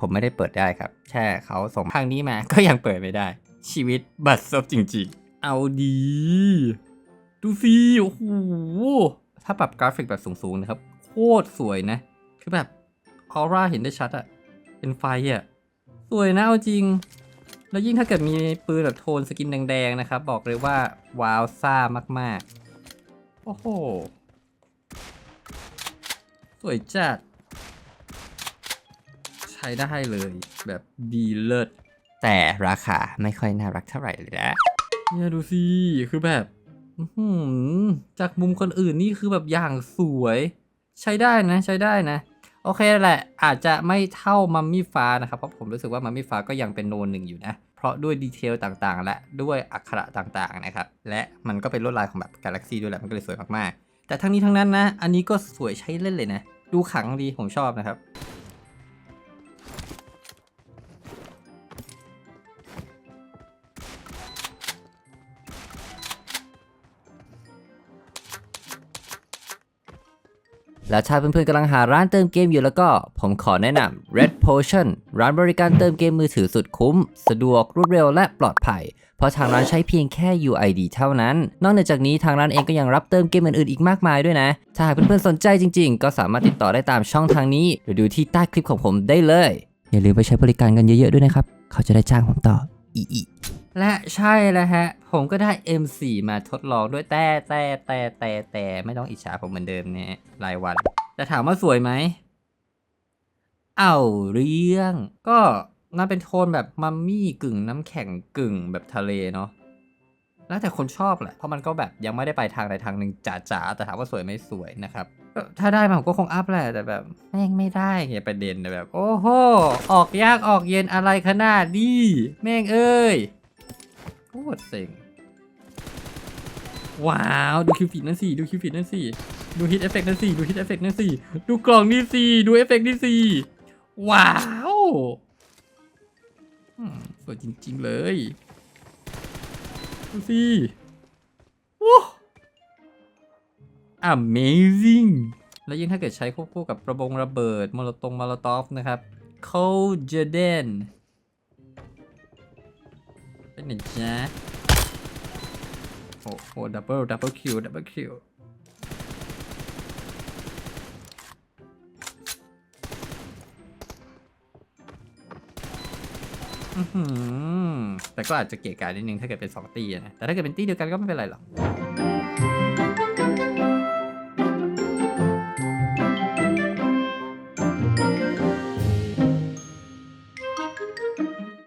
ผมไม่ได้เปิดได้ครับ แค่เขาส่งทางนี้มาก็ยังเปิดไม่ได้ ชีวิตบัดซบจริงๆ เอาดี ดูสิโอ้โหถ้าปรับกราฟิกแบบสูงๆนะครับ โคตรสวยนะ คือแบบออร่าเห็นได้ชัดอะเป็นไฟอะสวยนะเอาจริง แล้วยิ่งถ้าเกิดมีปืนแบบโทนสกินแดงๆนะครับ บอกเลยว่า ว้าวซ่ามากๆ โอ้โห สวยจัด ช้ได้เลยแบบดีเลิศแต่ราคาไม่ค่อยน่ารักเท่าไหร่เลยนะเนี่ยดูสิคือแบบอื้อหือจากมุมคนอื่นนี่คือแบบอย่างสวย ใช้ได้นะใช้ได้นะ โอเคแหละอาจจะไม่เท่ามัมมี่ฟ้านะครับ เพราะผมรู้สึกว่ามัมมี่ฟ้าก็ยังเป็นโนนหนึ่งอยู่นะ เพราะด้วยดีเทลต่างๆ และด้วยอักขระต่างๆนะครับ และมันก็เป็นลวดลายของแบบกาแล็กซี่ด้วยแหละมันก็เลยสวยมากๆ แต่ทั้งนี้ทั้งนั้นนะ อันนี้ก็สวยใช้เล่นเลยนะ ดูขลังดีผมชอบนะครับ และถ้าเพื่อนๆกำลังหาร้านเติมเกมอยู่แล้วก็ ผมขอแนะนำ Red Potion ร้านบริการเติมเกมมือถือสุดคุ้ม สะดวกรวดเร็วและปลอดภัย เพราะทางร้านใช้เพียงแค่ UID เท่านั้น นอกนจากนี้ทางร้านเองก็ยังรับเติมเกมอื่นๆอีกมากมายด้วยนะ ถ้าหากเพื่อนๆสนใจจริง ๆ ก็สามารถติดต่อได้ตามช่องทางนี้หรือดูที่ใต้คลิปของผมได้เลย อย่าลืมไปใช้บริการกันเยอะๆด้วยนะครับ เขาจะได้จ้างผมต่ออีอี และใช่แล้วฮะ ผมก็ได้ M4 มาทดลองด้วยแต่แต่แต่แต่แต่ไม่ต้องอิจฉาผมเหมือนเดิมเนี่ยรายวัน แต่ถามว่าสวยไหม เอาเรื่อง ก็น่าเป็นโทนแบบมัมมี่กึ่งน้ำแข็งกึ่งแบบทะเลเนาะแล้วแต่คนชอบแหละ เพราะมันก็แบบยังไม่ได้ไปทางใดทางหนึ่งจ๋าๆ แต่ถามว่าสวยไหมสวยนะครับถ้าได้มาผมก็คงอัพแหละ แต่แบบแม่งไม่ได้ไงประเด็นนะแบบ โอ้โห ออกยากออกเย็นอะไรขนาดนี้แม่งเอ้ย คตรเซ็งว้าว ดูคิวฟิตนั่นสิดูคิวฟิตนั่นสิดูฮิตเอฟเฟกต์นั่นสิดูฮิตเอฟเฟกต์นั่นสิดูกล่องนี่สิดูเอฟเฟกต์นี่สิว้าวสวยจริง ๆ เลยดูสิว้าว Amazing แล้วยิ่งถ้าเกิดใช้ควบคู่กับระบงระเบิดมอลตงมอลตอฟนะครับ c o j a d e n เป็นไงจ๊ะโอ้โหดับเบิลดับเบิลคิวดับเบิลคิวแต่ก็อาจจะเกะกะนิดนึงถ้าเกิดเป็นสองตีนะ แต่ถ้าเกิดเป็นตีเดียวกันก็ไม่เป็นไรหรอก